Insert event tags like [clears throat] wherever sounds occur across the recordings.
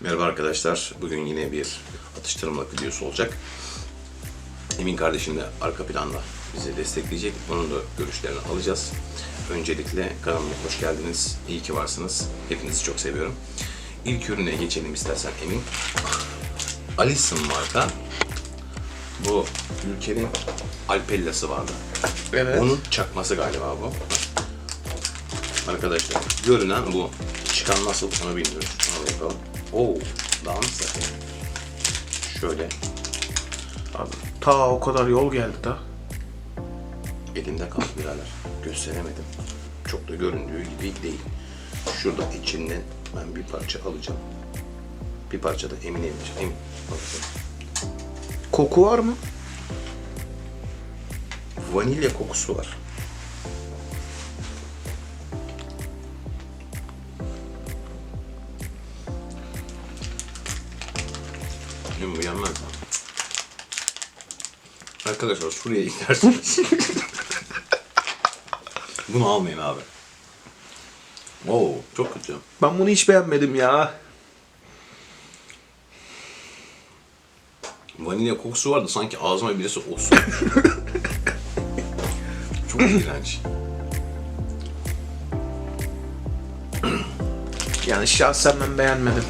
Merhaba arkadaşlar. Bugün yine bir atıştırmalık videosu olacak. Emin kardeşim de arka planda bizi destekleyecek. Onun da görüşlerini alacağız. Öncelikle kanalıma hoş geldiniz. İyi ki varsınız. Hepinizi çok seviyorum. İlk ürüne geçelim istersen Emin. Alison marka. Bu ülkenin Alpella'sı vardı. Evet. Onun çakması galiba bu. Arkadaşlar görünen bu. Çıkan nasıl onu bilmiyoruz. Ona bakalım. Oo, daha mı sert? Şöyle Abi, ta o kadar yol geldi da. elimde kaldı birader. Gösteremedim. Çok da göründüğü gibi değil. Şurada içinden ben bir parça alacağım. Bir parça da Emin yemiş. Emin. Koku var mı? Vanilya kokusu var. Arkadaşlar Suriye'ye giderseniz [laughs] bunu almayın abi. Oo, çok kötü. Ben bunu hiç beğenmedim ya. Vanilya kokusu vardı sanki ağzıma birisi osurmuş. [laughs] çok iğrenç. Yani şahsen ben beğenmedim.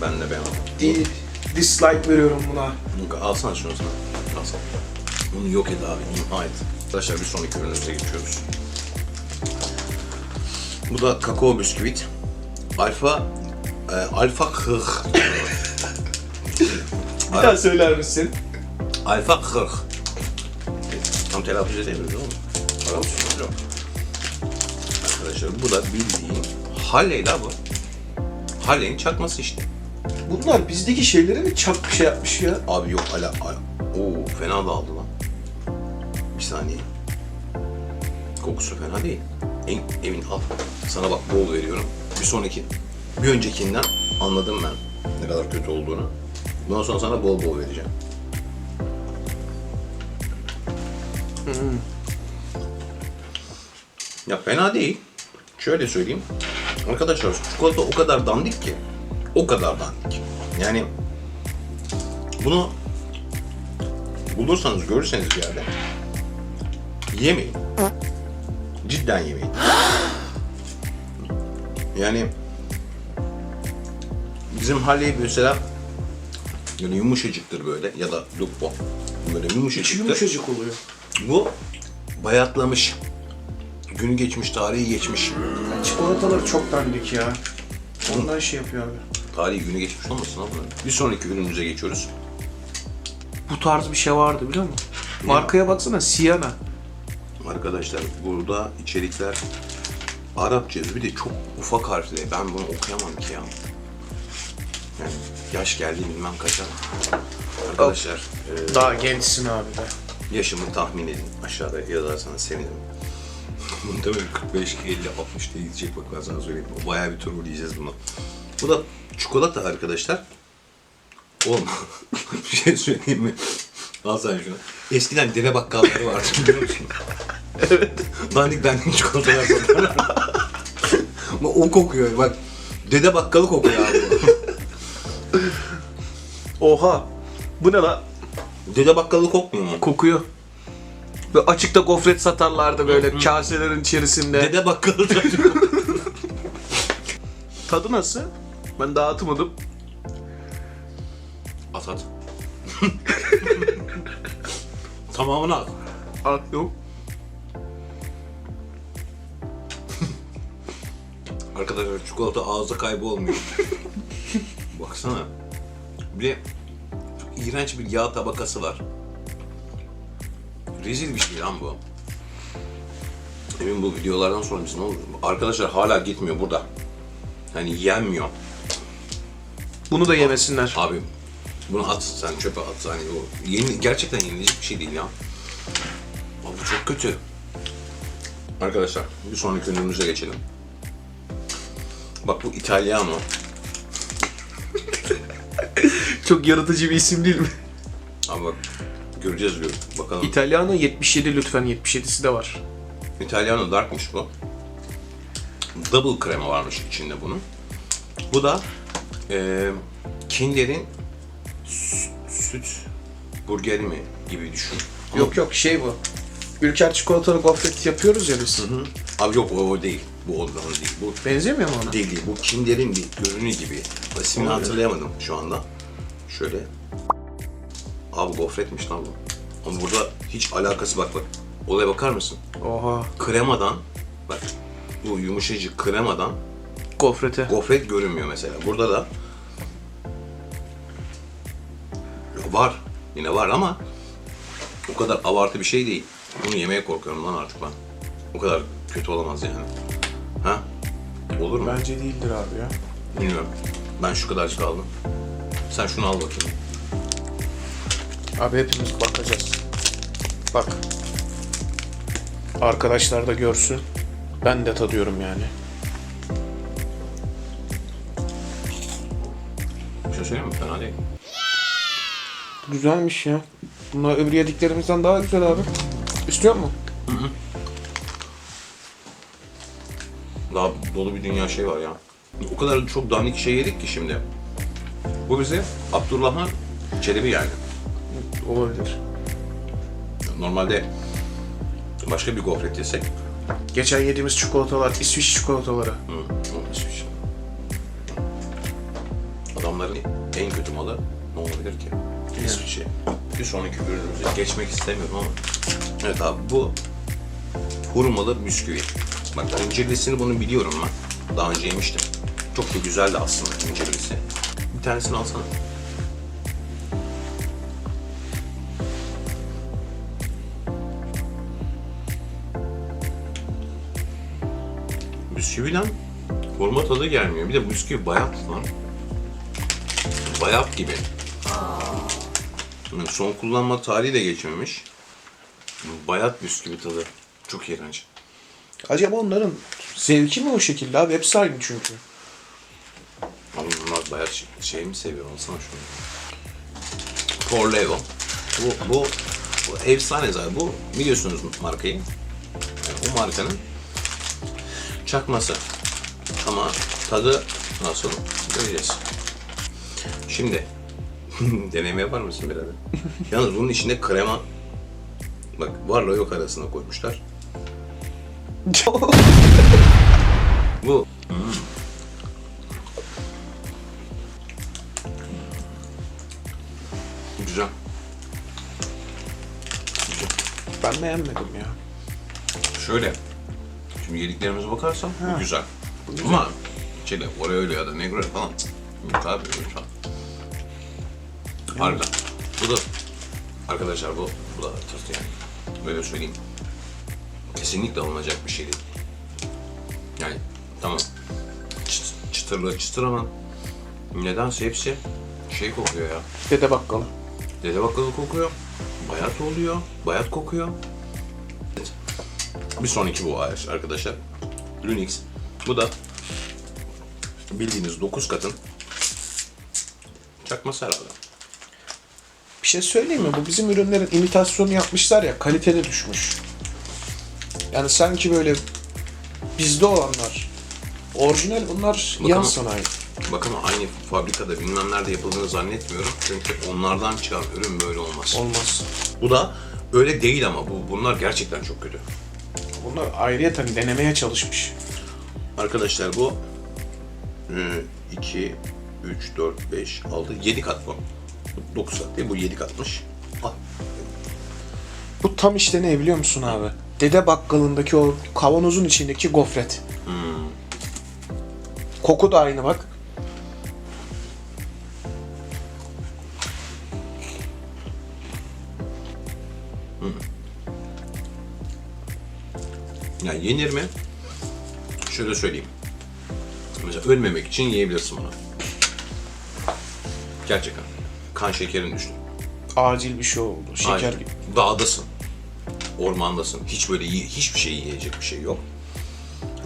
Ben de beğenmedim. Dislike veriyorum buna. Alsana şunu sana. Bunu yok et abi, imha et. Arkadaşlar bir sonraki ürünümüze geçiyoruz. Bu da kakao bisküvit. Alfa, e, alfa hıh. Bir daha söyler misin? alfa hıh. Tam telaffuz edemiyoruz oğlum. Aram yok. Arkadaşlar bu da bildiğin Halley la bu. Halley'in çakması işte. Bunlar bizdeki şeyleri mi çak şey yapmış ya? Abi yok ala, ala. Oo fena da aldı. Bir saniye. Kokusu fena değil. En, emin al. Sana bak bol veriyorum. Bir sonraki, bir öncekinden anladım ben ne kadar kötü olduğunu. Bundan sonra sana bol bol vereceğim. Ya fena değil. Şöyle söyleyeyim. Arkadaşlar çikolata o kadar dandik ki. O kadar dandik. Yani bunu bulursanız, görürseniz bir yerde yemeyin. Cidden yemeyin. [gasps] Yani bizim Halley mesela böyle yumuşacıktır böyle ya da Lupo böyle İçi yumuşacıktır. yumuşacık oluyor. Bu bayatlamış. Günü geçmiş, tarihi geçmiş. Yani çikolataları çok dandik ya. Ondan şey yapıyor abi. Tarihi günü geçmiş olmasın abi. Bir sonraki ürünümüze geçiyoruz. Bu tarz bir şey vardı biliyor musun? Markaya baksana Sienna. Arkadaşlar burada içerikler Arapça. Bir de çok ufak harfle. Ben bunu okuyamam ki ya. Yani yaş geldi bilmem kaça. Arkadaşlar e, Daha gençsin abi de. yaşımı tahmin edin. Aşağıda yazarsanız sevinirim. Muhtemelen 45, 50, 60 diye gidecek bak ben sana söyleyeyim. Bayağı bir tur yiyeceğiz bunu. Bu da çikolata arkadaşlar. Oğlum [laughs] bir şey söyleyeyim mi? Al sen şunu. Eskiden dere bakkalları vardı biliyor musun? Evet. Dandik dandik çikolatalar satarlar. Bak o kokuyor bak. Dede bakkalı kokuyor abi. Oha. Bu ne la? Dede bakkalı kokmuyor mu? Kokuyor. Ve açıkta gofret satarlardı böyle kaselerin içerisinde. Dede bakkalı [laughs] Tadı nasıl? Ben daha atmadım. At at. [laughs] Tamamını at. At yok. Arkadaşlar çikolata ağızda kaybolmuyor. [laughs] Baksana. Bir de çok iğrenç bir yağ tabakası var. Rezil bir şey lan bu. Emin bu videolardan sonra biz ne olur? Arkadaşlar hala gitmiyor burada. Hani yenmiyor. Bunu da yemesinler. Abi bunu at sen çöpe at. Hani o yeni, gerçekten yenilecek bir şey değil ya. Abi bu çok kötü. Arkadaşlar bir sonraki ürünümüze geçelim. Bak bu İtalyano. Çok yaratıcı bir isim değil mi? Ama bak göreceğiz gör. Bakalım. İtalyano 77 lütfen 77'si de var. İtalyano Dark'mış bu. Double krema varmış içinde bunun. Bu da Ee, Kinder'in sü- süt burgeri mi gibi düşün. Ama- Yok yok şey bu. Ülker çikolatalı gofret yapıyoruz ya biz. Hı. Abi yok o, o değil. Bu ondan değil. Bu Benzemiyor mu ona? değil değil. Bu Kinder'in bir ürünü gibi. İsmini hatırlayamadım şu anda. Şöyle. Abi gofretmiş lan bu. Ama burada hiç alakası bak bak. Olaya bakar mısın? Oha. Kremadan bak bu yumuşacık kremadan Gofrete. gofret görünmüyor mesela. Burada da var. Yine var ama o kadar abartı bir şey değil. Bunu yemeye korkuyorum lan artık ben. O kadar kötü olamaz yani. Ha? Olur mu? Bence değildir abi ya. Bilmiyorum. Ben şu kadarcık aldım. Sen şunu al bakayım. Abi hepimiz bakacağız. Bak. Arkadaşlar da görsün. Ben de tadıyorum yani. Bir şey söyleyeyim mi? Fena değil. Güzelmiş ya. Bunlar öbür yediklerimizden daha güzel abi. İstiyor musun? Daha dolu bir dünya şey var ya. O kadar çok dandik şey yedik ki şimdi. Bu bize Abdurrahman Çelebi yani. Olabilir. Normalde başka bir gofret yesek Geçen yediğimiz çikolatalar, İsviç çikolataları. Hı, o şey. Adamların en kötü malı ne olabilir ki? Şey. Bir sonraki ürünümüze geçmek istemiyorum ama. Evet abi bu hurmalı bisküvi. Bak incirlisini bunu biliyorum ben. Daha önce yemiştim. Çok da güzeldi aslında incirlisi. Bir tanesini alsana. Bisküviden hurma tadı gelmiyor. Bir de bisküvi bayat lan. Bayat gibi. Son kullanma tarihi de geçmemiş. Bayat bisküvi tadı. Çok iğrenç. Acaba onların zevki mi o şekilde abi? Hepsi aynı çünkü. Ama bunlar bayat şey, şey mi seviyor? Alsana şunu. Corlevo. Bu, bu, bu efsane zaten. Bu biliyorsunuz markayı. Yani o markanın çakması. Ama tadı nasıl göreceğiz. Şimdi [laughs] deneme yapar mısın birader? [laughs] Yalnız bunun içinde krema bak varla yok arasına koymuşlar. Bu güzel. Güzel. ben beğenmedim ya. Şöyle. Şimdi yediklerimize bakarsan Ha. bu güzel. Ama şeyle Oreo ya da Negro falan cık, [laughs] yok abi öyle falan. Harbiden. Bu da arkadaşlar bu bu da test yani. Böyle söyleyeyim. Kesinlikle alınacak bir şey değil. Yani tamam. Çıt, çıtırlı çıtır ama nedense hepsi şey kokuyor ya. Dede bakkalı. Dede bakkalı kokuyor. Bayat oluyor. Bayat kokuyor. Evet. Bir sonraki bu arkadaşlar. Lunix. Bu da bildiğiniz 9 katın çakması herhalde. Bir şey söyleyeyim mi? Bu bizim ürünlerin imitasyonu yapmışlar ya kalitede düşmüş. Yani sanki böyle bizde olanlar orijinal bunlar yan Bakalım. sanayi. Bakın aynı fabrikada bilmem nerede yapıldığını zannetmiyorum. Çünkü onlardan çıkan ürün böyle olmaz. Olmaz. Bu da öyle değil ama bu bunlar gerçekten çok kötü. Bunlar ayrıyeten denemeye çalışmış. Arkadaşlar bu 2, 3, 4, 5, 6, 7 kat bu. 9 kat değil bu 7 katmış. Al. Bu tam işte ne biliyor musun abi? Dede bakkalındaki o kavanozun içindeki gofret. Koku da aynı bak. Yani yenir mi? Şöyle söyleyeyim. Mesela ölmemek için yiyebilirsin bunu. Gerçekten. Kan şekerin düştü. Acil bir şey oldu. Şeker Aynen. gibi. Dağdasın. Ormandasın. Hiç böyle hiçbir şey yiyecek bir şey yok.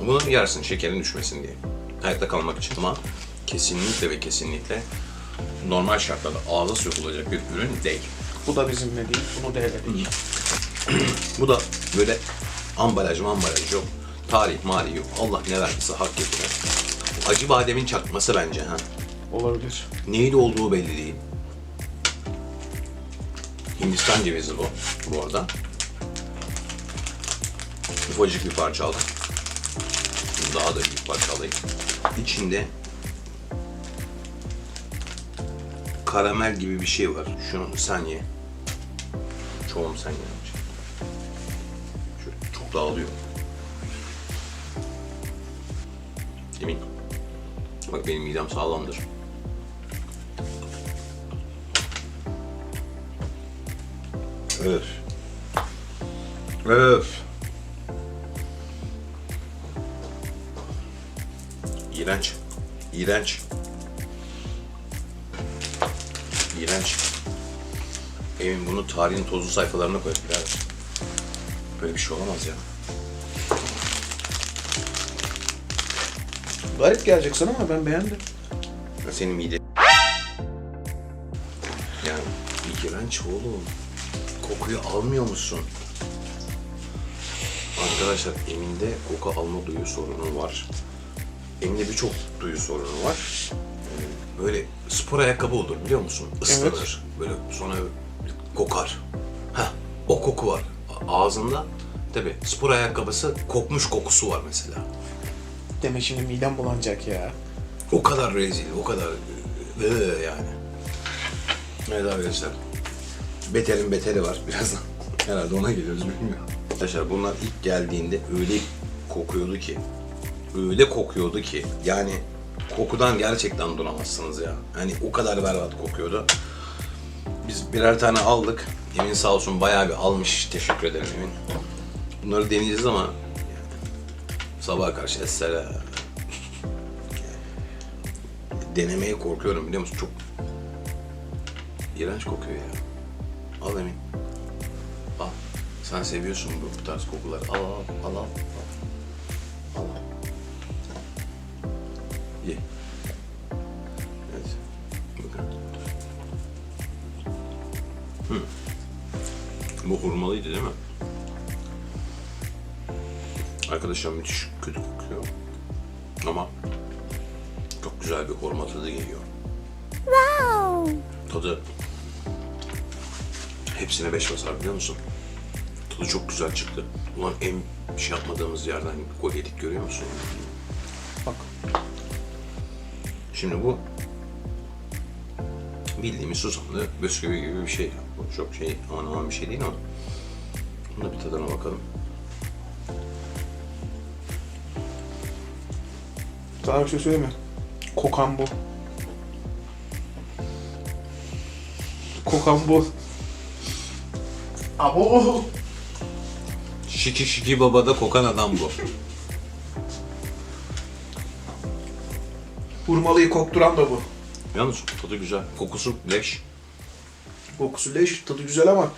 Bunu yersin şekerin düşmesin diye. Hayatta kalmak için ama kesinlikle ve kesinlikle normal şartlarda ağza sokulacak bir ürün değil. Bu da bizimle değil. Bunu değerledik. [clears throat] Bu da böyle ambalaj ambalaj yok. Tarih mali yok. Allah ne verdiyse hak getire. Acı bademin çakması bence ha. Olabilir. Neydi olduğu belli değil. Hindistan cevizi bu, bu arada. Ufacık bir parça aldım. Daha da büyük parça alayım. İçinde karamel gibi bir şey var. Şunu sen ye. Çoğum sen ye. Şöyle çok dağılıyor. Emin. Bak benim midem sağlamdır. Öf. Öf. İğrenç. İğrenç. İğrenç. Emin bunu tarihin tozlu sayfalarına koy birader. Böyle bir şey olamaz ya. Garip gelecek sana ama ben beğendim. Ya Senin mide... Yani iğrenç oğlum. Kokuyu almıyor musun? Arkadaşlar Emin'de koku alma duyu sorunu var. Emin'de birçok duyu sorunu var. Ee, Böyle spor ayakkabı olur biliyor musun? Islanır. Böyle sonra kokar. Heh, o koku var. Ağzında tabi spor ayakkabısı kokmuş kokusu var mesela. Deme şimdi midem bulanacak ya. O kadar rezil, o kadar ıı, yani. Evet arkadaşlar. Beterin beteri var birazdan. Herhalde ona geliyoruz bilmiyorum. Arkadaşlar bunlar ilk geldiğinde öyle kokuyordu ki. Öyle kokuyordu ki. Yani kokudan gerçekten duramazsınız ya. Hani o kadar berbat kokuyordu. Biz birer tane aldık. Emin sağ olsun bayağı bir almış. Teşekkür ederim Emin. Bunları deneyeceğiz ama yani, sabaha karşı esselam denemeye korkuyorum biliyor musun? Çok iğrenç kokuyor ya. Al Emin. Al. Sen seviyorsun bu, bu tarz kokuları. Al al al al. Al. Ye. Evet. Bakın. Hı. Bu hurmalıydı değil mi? Arkadaşlar müthiş kötü kokuyor. Ama çok güzel bir hurma tadı geliyor. Tadı hepsine beş basar biliyor musun? Tadı çok güzel çıktı. Ulan en şey yapmadığımız yerden koy yedik görüyor musun? Bak. Şimdi bu bildiğimiz susamlı bisküvi gibi bir şey. Bu çok şey aman aman bir şey değil ama bunun da bir tadına bakalım. Sana bir şey söyleyeyim mi? Kokan bu. Kokan bu. Abo. Şiki şiki babada kokan adam bu. [laughs] Hurmalıyı kokturan da bu. Yalnız tadı güzel. Kokusu leş. Kokusu leş, tadı güzel ama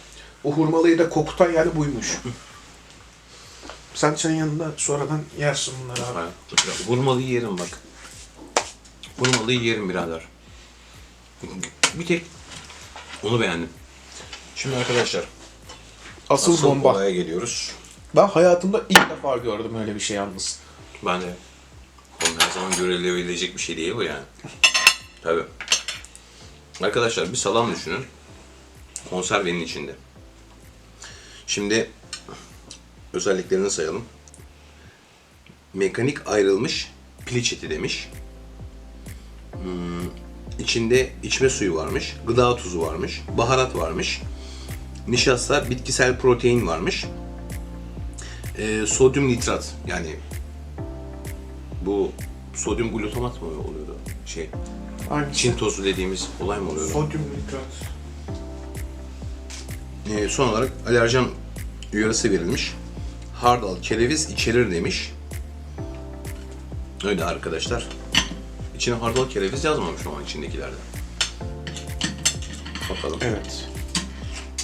o hurmalıyı da kokutan yani buymuş. [laughs] Sen senin yanında sonradan yersin bunları abi. Hayır. Hurmalıyı yerim bak. Hurmalıyı yerim birader. Bir tek onu beğendim. Şimdi arkadaşlar Asıl, asıl bomba. olaya geliyoruz. Ben hayatımda ilk defa gördüm öyle bir şey yalnız. Ben de onun her zaman görülebilecek bir şey değil bu yani. Tabii. Arkadaşlar bir salam düşünün. Konservenin içinde. Şimdi özelliklerini sayalım. Mekanik ayrılmış piliç eti demiş. Hmm, içinde içme suyu varmış, gıda tuzu varmış, baharat varmış, nişasta, bitkisel protein varmış, Ee, sodyum nitrat yani bu sodyum glutamat mı oluyordu? Şey, Hangisi? Çin tozu dediğimiz olay mı oluyordu? Sodyum nitrat. Ee, son olarak alerjen uyarısı verilmiş. Hardal kereviz içerir demiş. Öyle arkadaşlar. İçine hardal kereviz yazmamış ama içindekilerde. Bakalım. Evet.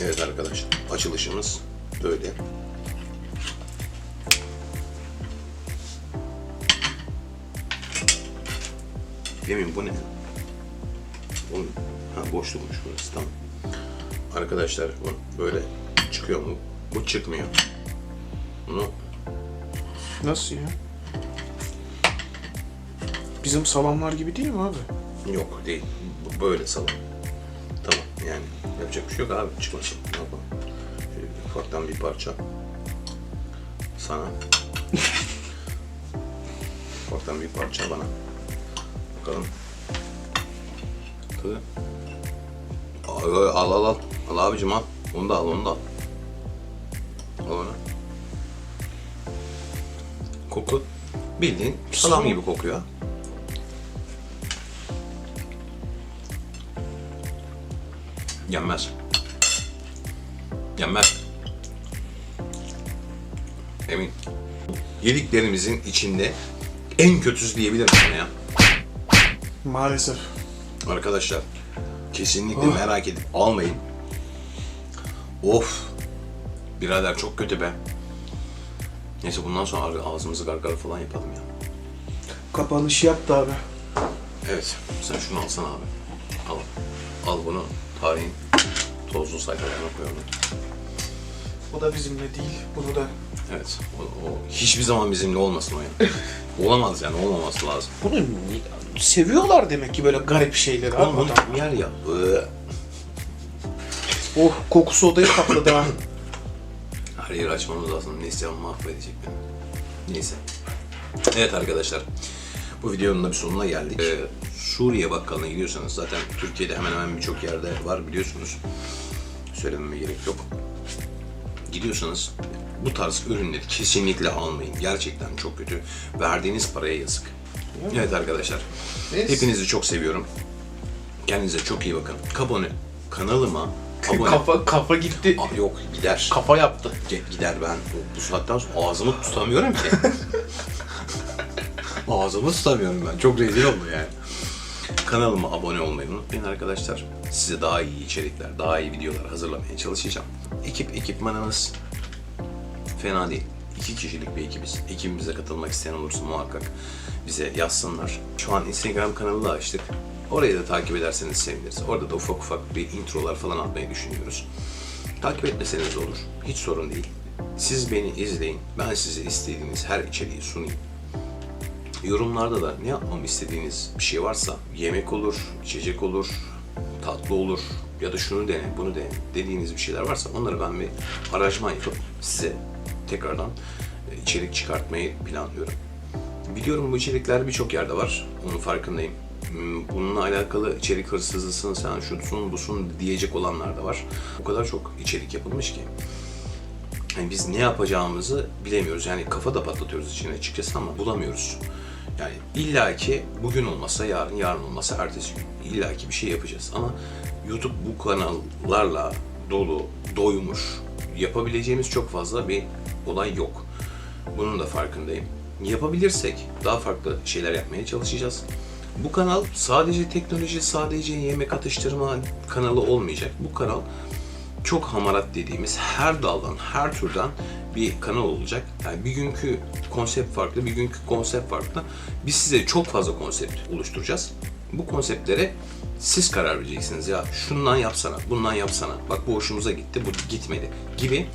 Evet arkadaşlar. Açılışımız böyle. Emin bu ne? Oğlum, ha boşlukmuş burası tamam. Arkadaşlar bu böyle çıkıyor mu? Bu çıkmıyor. Bunu Nasıl ya? Bizim salamlar gibi değil mi abi? Yok değil. Bu böyle salın. Tamam yani yapacak bir şey yok abi çıkmasın. Ne yapalım? Şöyle ufaktan bir parça. Sana. [laughs] ufaktan bir parça bana. Bakalım. Tabii. Al al al. Al, al abicim al. Onu da al onu da al. Al onu. Koku. Bildiğin salam gibi kokuyor. Yenmez. Yenmez. Emin. Yediklerimizin içinde en kötüsü diyebilirim sana ya. Maalesef. Arkadaşlar kesinlikle merak edip almayın. Of. Birader çok kötü be. Neyse bundan sonra ağzımızı gargara falan yapalım ya. Kapanışı yaptı abi. Evet, sen şunu alsana abi. Al. Al bunu tarihin tozlu sayfalarına koyalım. Bu da bizimle değil. Bunu da Evet, o, o hiçbir zaman bizimle olmasın o ya. [laughs] Olamaz yani, olmaması lazım. bunu seviyorlar demek ki böyle garip şeyleri. Oğlum bunu adam. yer ya. Iı. Oh kokusu odayı kapladı ha. [clears throat] Her yeri açmamız lazım. Neyse ama mahvedecek beni. Neyse. Evet arkadaşlar. Bu videonun da bir sonuna geldik. Ee, Suriye bakkalına gidiyorsanız zaten Türkiye'de hemen hemen birçok yerde var biliyorsunuz. Söylememe gerek yok. Gidiyorsanız bu tarz ürünleri kesinlikle almayın. Gerçekten çok kötü. Verdiğiniz paraya yazık. Evet arkadaşlar. Neyse. Hepinizi çok seviyorum. Kendinize çok iyi bakın. Kabone kanalıma abone... kafa kafa gitti. Aa, yok gider. Kafa yaptı. Ge- gider ben bu, bu saatten sonra ağzımı tutamıyorum ki. [laughs] ağzımı tutamıyorum ben. Çok rezil oldu yani. Kanalıma abone olmayı unutmayın arkadaşlar. Size daha iyi içerikler, daha iyi videolar hazırlamaya çalışacağım. Ekip ekipmanımız fena değil. İki kişilik bir ekibiz. Ekibimize katılmak isteyen olursa muhakkak bize yazsınlar. Şu an Instagram kanalı da açtık. Orayı da takip ederseniz seviniriz. Orada da ufak ufak bir introlar falan atmayı düşünüyoruz. Takip etmeseniz olur. Hiç sorun değil. Siz beni izleyin. Ben size istediğiniz her içeriği sunayım. Yorumlarda da ne yapmamı istediğiniz bir şey varsa yemek olur, içecek olur, tatlı olur ya da şunu dene, bunu dene dediğiniz bir şeyler varsa onları ben bir aranjman yapıp size tekrardan e, içerik çıkartmayı planlıyorum. Biliyorum bu içerikler birçok yerde var. Onun farkındayım. Hmm, Bununla alakalı içerik hırsızlısın, sen şusun, busun diyecek olanlar da var. O kadar çok içerik yapılmış ki. Yani biz ne yapacağımızı bilemiyoruz. Yani kafa da patlatıyoruz içine açıkçası ama bulamıyoruz. Yani illaki bugün olmasa yarın, yarın olmasa ertesi gün. illaki bir şey yapacağız. Ama YouTube bu kanallarla dolu, doymuş. Yapabileceğimiz çok fazla bir olay yok. Bunun da farkındayım. Yapabilirsek daha farklı şeyler yapmaya çalışacağız. Bu kanal sadece teknoloji, sadece yemek atıştırma kanalı olmayacak. Bu kanal çok hamarat dediğimiz her daldan, her türden bir kanal olacak. Yani bir günkü konsept farklı, bir günkü konsept farklı. Biz size çok fazla konsept oluşturacağız. Bu konseptlere siz karar vereceksiniz. Ya şundan yapsana, bundan yapsana. Bak bu hoşumuza gitti, bu gitmedi gibi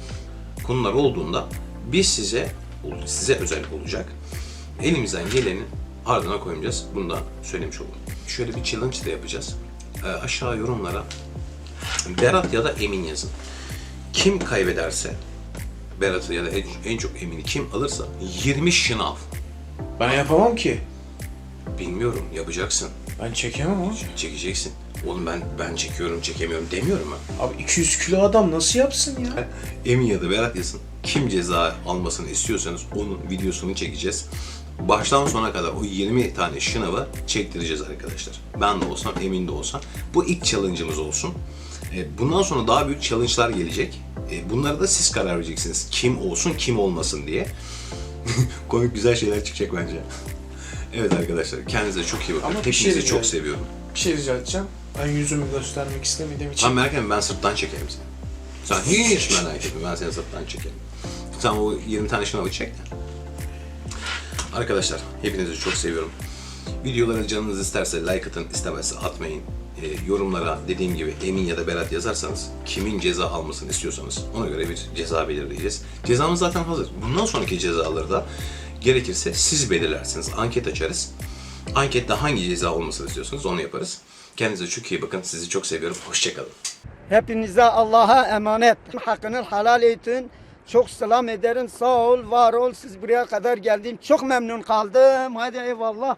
konular olduğunda biz size size özel olacak. Elimizden geleni ardına koymayacağız. Bunu da söylemiş oldum. Şöyle bir challenge de yapacağız. Ee, aşağı yorumlara Berat ya da Emin yazın. Kim kaybederse Berat'ı ya da en, en çok Emin'i kim alırsa 20 şınav. Ben yapamam ki. Bilmiyorum yapacaksın. Ben çekemem ama. Çekeceksin. Oğlum ben ben çekiyorum çekemiyorum demiyorum ben. Abi 200 kilo adam nasıl yapsın ya? [laughs] Emin ya da Berat yazın. Kim ceza almasını istiyorsanız onun videosunu çekeceğiz. Baştan sona kadar o 20 tane şınavı çektireceğiz arkadaşlar. Ben de olsam, Emin de olsam. Bu ilk challenge'ımız olsun. E, Bundan sonra daha büyük challenge'lar gelecek. E, Bunlara da siz karar vereceksiniz. Kim olsun, kim olmasın diye. [laughs] Komik güzel şeyler çıkacak bence. Evet arkadaşlar, kendinize çok iyi bakın. Ama bir şey Hepinizi çok seviyorum. Bir şey rica edeceğim. Ben yüzümü göstermek istemediğim için. Merak etme ben sırttan çekerim seni. Sen hiç merak etme ben seni sırttan çekerim. Sen o 20 tane şınavı çek de. Arkadaşlar hepinizi çok seviyorum. Videolara canınız isterse like atın, istemezse atmayın. E, yorumlara dediğim gibi Emin ya da Berat yazarsanız kimin ceza almasını istiyorsanız ona göre bir ceza belirleyeceğiz. Cezamız zaten hazır. Bundan sonraki cezaları da gerekirse siz belirlersiniz. Anket açarız. Ankette hangi ceza olmasını istiyorsunuz onu yaparız. Kendinize çok iyi bakın. Sizi çok seviyorum. Hoşçakalın. Hepinize Allah'a emanet. Hakkını helal edin. Çok selam ederim. Sağ ol, var ol. Siz buraya kadar geldim. Çok memnun kaldım. Hadi eyvallah.